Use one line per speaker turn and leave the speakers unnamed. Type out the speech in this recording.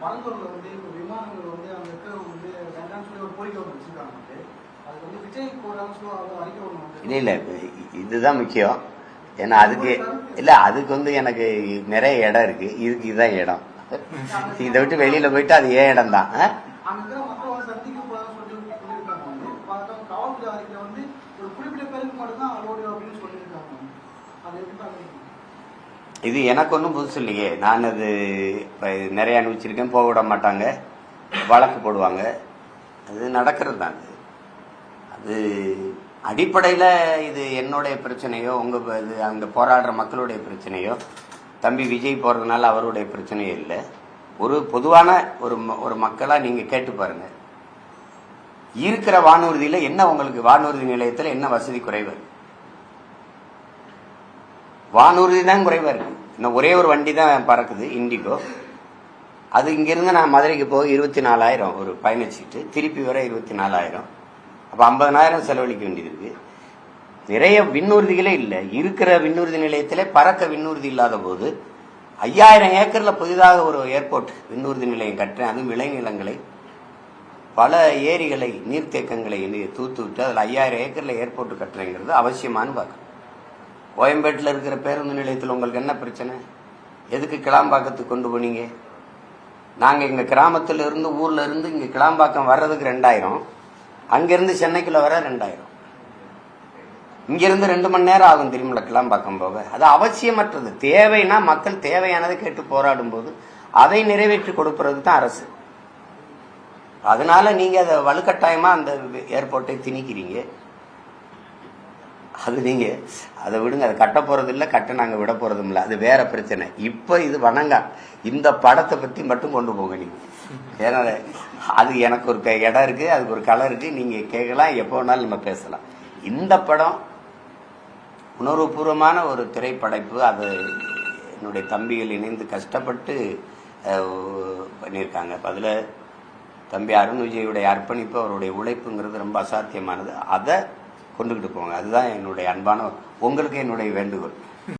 பரந்தூர்ல வந்து இப்போ விமானங்கள் வந்து அங்க இருக்க வந்து வேண்டாம்னு சொல்லி ஒரு கோரிக்கை ஒன்று வச்சிருக்காங்க வந்து. அதுக்கு வந்து விஜய் சொல்லி ஒரு அறிக்கை ஒன்று
இல்லை இல்லை இதுதான் முக்கியம். ஏன்னா அதுக்கு இல்லை அதுக்கு வந்து எனக்கு நிறைய இடம் இருக்கு. இதுக்கு இதுதான் இடம். இதை விட்டு வெளியில போயிட்டு அது ஏன் இடம் தான் இது எனக்கு ஒன்றும் புதுசு இல்லையே. நான் அது நிறைய அனுபவிச்சிருக்கேன். போக விட மாட்டாங்க. வழக்கு போடுவாங்க. அது நடக்கிறது தான் அது அது அடிப்படையில் இது என்னுடைய பிரச்சனையோ உங்கள் இது அங்கே போராடுற மக்களுடைய பிரச்சனையோ தம்பி விஜய் போகிறதுனால அவருடைய பிரச்சனையோ இல்லை. ஒரு பொதுவான ஒரு ம- ஒரு மக்களாக நீங்கள் கேட்டு பாருங்கள் இருக்கிற வானூர்தியில் என்ன உங்களுக்கு வானூர்தி நிலையத்தில் என்ன வசதி குறைவு? வானூர்தி தான் குறைவாக இருக்கு. இன்னும் ஒரே ஒரு வண்டி தான் பறக்குது இண்டிகோ அது இங்கேருந்து நான் மதுரைக்கு போக இருபத்தி நாலாயிரம் ஒரு பயணச்சீட்டு திருப்பி வர இருபத்தி நாலாயிரம் அப்போ ஐம்பதனாயிரம் செலவழிக்க வேண்டியது இருக்கு. நிறைய விண்ணூர்திகளே இல்லை. இருக்கிற விண்ணூர்தி நிலையத்திலே பறக்க விண்ணூர்தி இல்லாத போது ஐயாயிரம் ஏக்கரில் புதிதாக ஒரு ஏர்போர்ட் விண்ணூர்தி நிலையம் கட்டுறேன். அதுவும் விளைநிலங்களை பல ஏரிகளை நீர்த்தேக்கங்களை நீ- தூத்து விட்டு அதில் ஐயாயிரம் ஏக்கரில் ஏர்போர்ட் கட்டுறேங்கிறது அவசியமானு பார்க்குறேன் கோயம்பேட்டில் இருக்கிற பேருந்து நிலையத்தில் உங்களுக்கு என்ன பிரச்சனை? எதுக்கு கிளாம்பாக்கத்துக்கு கொண்டு போனீங்க? நாங்கள் எங்கள் கிராமத்தில் இருந்து ஊரில் இருந்து இங்கே கிளாம்பாக்கம் வர்றதுக்கு ரெண்டாயிரம். அங்கேருந்து சென்னைக்குள்ள வர ரெண்டாயிரம். இங்கேருந்து ரெண்டு மணி நேரம் ஆகும் தெரியுமில்ல கிளாம்பாக்கம் போக. அது அவசியமற்றது. தேவைன்னா மக்கள் தேவையானதை கேட்டு போராடும் போது அதை நிறைவேற்றி கொடுப்பது தான் அரசு. அதனால நீங்கள் அதை வலுக்கட்டாயமாக அந்த ஏர்போர்ட்டை திணிக்கிறீங்க. அது நீங்க அதை விடுங்க. அதை கட்ட போறது இல்லை கட்ட நாங்கள் விட போறதும் இல்லை அது வேற பிரச்சனை. இப்போ இது வணங்க. இந்த படத்தை பத்தி மட்டும் கொண்டு போங்க நீங்க. ஏன்னா அது எனக்கு ஒரு க- இடம் இருக்கு அதுக்கு ஒரு கலர் இருக்கு. நீங்க கேட்கலாம் எப்போ வேணாலும் நம்ம பேசலாம். இந்த படம் உணர்வுபூர்வமான ஒரு திரைப்படைப்பு. அது என்னுடைய தம்பிகள் இணைந்து கஷ்டப்பட்டு பண்ணியிருக்காங்க. அப்ப தம்பி அருண் விஜயுடைய அர்ப்பணிப்பு அவருடைய உழைப்புங்கிறது ரொம்ப அசாத்தியமானது. அதை கொண்டுகிட்டு போங்க அதுதான் என்னுடைய அன்பான உங்களுக்கு என்னுடைய வேண்டுகோள்.